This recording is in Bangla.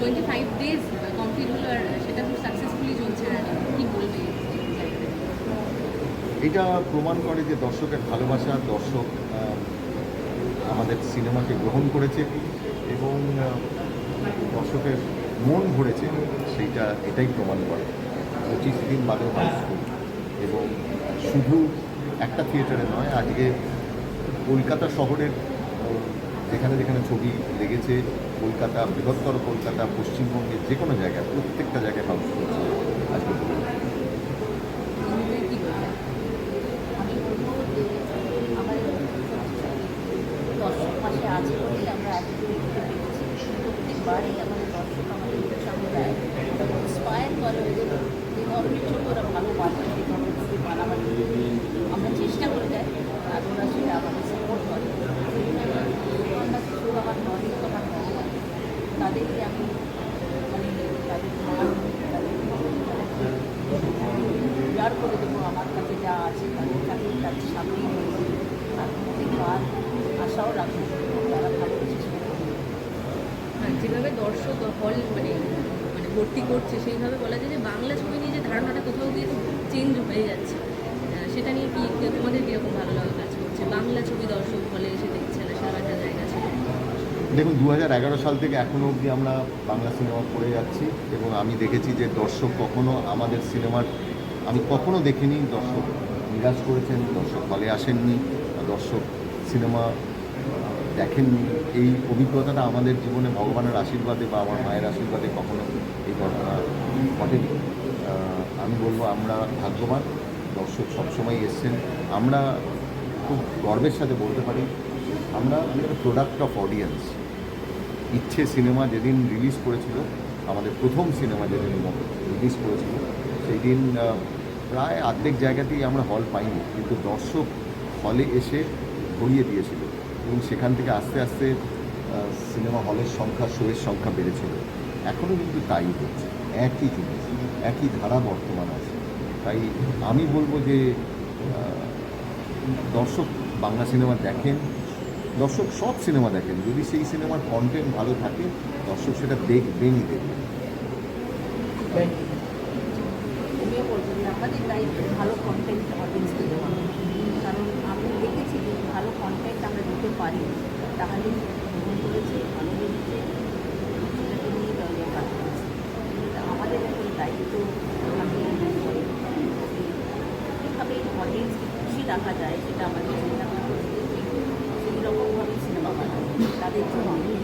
টোয়েন্টি ফাইভ ডেজ কমপ্লিট হলো আর সেটা খুব সাকসেসফুলি চলছে আর কি বলবে এটা প্রমাণ করে যে দর্শকের ভালোবাসা, দর্শক আমাদের সিনেমাকে গ্রহণ করেছে এবং দর্শকের মন ভরেছে, সেইটা, এটাই প্রমাণ করে। পঁচিশ দিন হাউসফুল এবং শুধু একটা থিয়েটারে নয়, আজকে কলকাতা শহরের যেখানে যেখানে ছবি লেগেছে, কলকাতা, বৃহত্তর কলকাতা পশ্চিমবঙ্গের যে কোনো জায়গায়, প্রত্যেকটা জায়গায় মানুষ করছে আজকে আমরা আমাদের দর্শক আমাদের উৎসাহ দেয় ইন্সপায়ার করে ওদের যে ধরনের ছবি ওরা ভালো বানায় সেই ধরনের ছবি বানাবার জন্য আমরা চেষ্টা করে যাই আর ওরা সেটা আমাদের সাপোর্ট করে আমরা কিছু আমার নলেজ আমার ভগবান তাদের উজাড় কাছে যা আছে তাদের তাদের সামনেই রয়েছে আর আশাও রাখব তারা হ্যাঁ যেভাবে দর্শক হল মানে মানে ভর্তি করছে, সেইভাবে বলা যায় যে বাংলা ছবি নিয়ে যে ধারণাটা কোথাও গিয়ে চেঞ্জ হয়ে যাচ্ছে। সেটা নিয়ে কি তোমাদের কীরকম ভালো লাগা কাজ করছে? বাংলা ছবি দর্শক হলে এসে দেখছে দেখুন দু হাজার এগারো সাল থেকে এখনও অবধি আমরা বাংলা সিনেমা করে যাচ্ছি এবং আমি দেখেছি যে দর্শক কখনো আমাদের সিনেমার, আমি কখনো দেখিনি দর্শক নিরাশ করেছেন, দর্শক হলে আসেননি দর্শক সিনেমা দেখেননি। এই অভিজ্ঞতাটা আমাদের জীবনে ভগবানের আশীর্বাদে বা আমার মায়ের আশীর্বাদে কখনো এই ঘটনা ঘটেনি। আমি বলব, আমরা ভাগ্যবান, দর্শক সবসময় এসছেন। আমরা খুব গর্বের সাথে বলতে পারি, আমরা প্রোডাক্ট অফ অডিয়েন্স ইচ্ছে সিনেমা যেদিন রিলিজ করেছিল, আমাদের প্রথম সিনেমা যেদিন রিলিজ করেছিল সেই দিন প্রায় অর্ধেক জায়গাতেই আমরা হল পাইনি, কিন্তু দর্শক হলে এসে ভরিয়ে দিয়েছিল এবং সেখান থেকে আস্তে আস্তে সিনেমা হলের সংখ্যা শোয়ের সংখ্যা বেড়েছিল। এখনও কিন্তু তাই হচ্ছে, একই জিনিস, একই ধারা বর্তমান আছে। তাই আমি বলব যে দর্শক বাংলা সিনেমা দেখেন দর্শক সব সিনেমা দেখেন। যদি সেই সিনেমার কন্টেন্ট ভালো থাকে, দর্শক সেটা দেখবেনই দেখবেন। আমাদের দায়িত্ব ভালো দেওয়া কারণ আমি দেখেছি যে ভালো আমরা দিতে পারি গ্রহণ করেছে আমাদের এখন দায়িত্ব রাখা যায়, সেটা আমাদের 可以做网页。